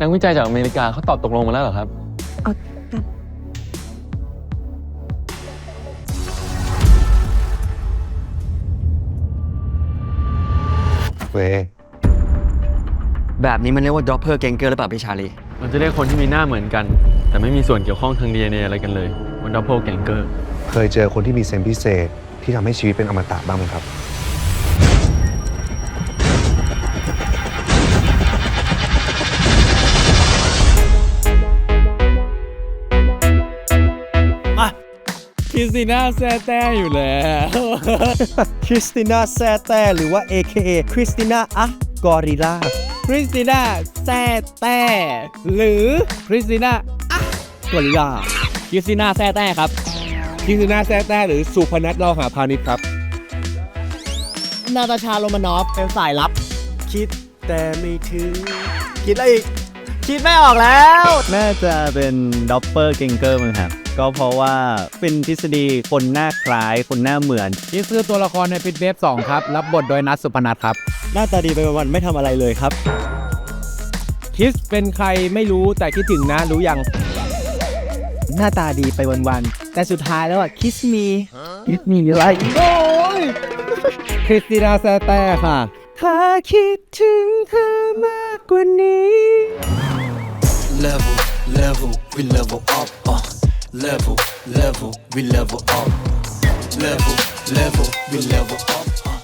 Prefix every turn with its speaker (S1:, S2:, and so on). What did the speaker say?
S1: นักวิจัยจากอเมริกาเขาตอบตกลงมาแล้วเหรอครับ
S2: เว
S3: แบบนี้มันเรียกว่าดอปเปอร์เกงเกอร์หรือเปล่าพี่ชาลี
S1: มันจะเรียกคนที่มีหน้าเหมือนกัน แต่ไม่มีส่วนเกี่ยวข้องทาง DNA อะไรกันเลยมันดับเบิลแกงเกอร์
S2: เคยเจอคนที่มีเซนส์พิเศษที่ทำให้ชีวิตเป็นอมตะบ้างไหมครับ
S1: ริสติน่าแซ่แต้อยู่แล้ว
S4: คริสติน่าแซแต้หรือว่า AKA คริสติน่าอะกอริลลา
S5: คริสติน่าแซ่แต่หรือคริสติน่าอะกอริลลาคริสติน่าแซ่แต่ครับ
S4: คริสติน่าแซแต้หรือสุพนัทลอหาพาณิชย์ครับ
S5: นาตาชาโรมานอฟเป็นสายลับ
S4: คิดแต่ไม่ถึง
S5: คิดอะไรอีก คิดไม่ออกแล้ว
S6: น่าจะเป็นด็อปเปอร์เกงเกอร์มั้งครับ ก็เพราะว่าเป็นทฤษฎีคนหน้าคล้ายคนหน้าเหมือน
S5: คิดคือตัวละครในปิดเวฟ2ครับ รับบทโดยนัทสุพนัทครับ
S4: หน้าตาดีไปวันๆไม่ทำอะไรเลยครับ คิสเป็นใครไม่รู้แต่คิดถึงนะรู้ยัง
S5: หน้าตาดีไปวันๆแต่สุดท้ายแล้วอะคิสมีคิสมีอะไร
S4: คริสติน่าแซแต้ค่ะ ถ้าคิดถึงเธอมากกว่านี้
S7: level, level, we level up, uh. level, level, we level up, level, level, we level up. Uh.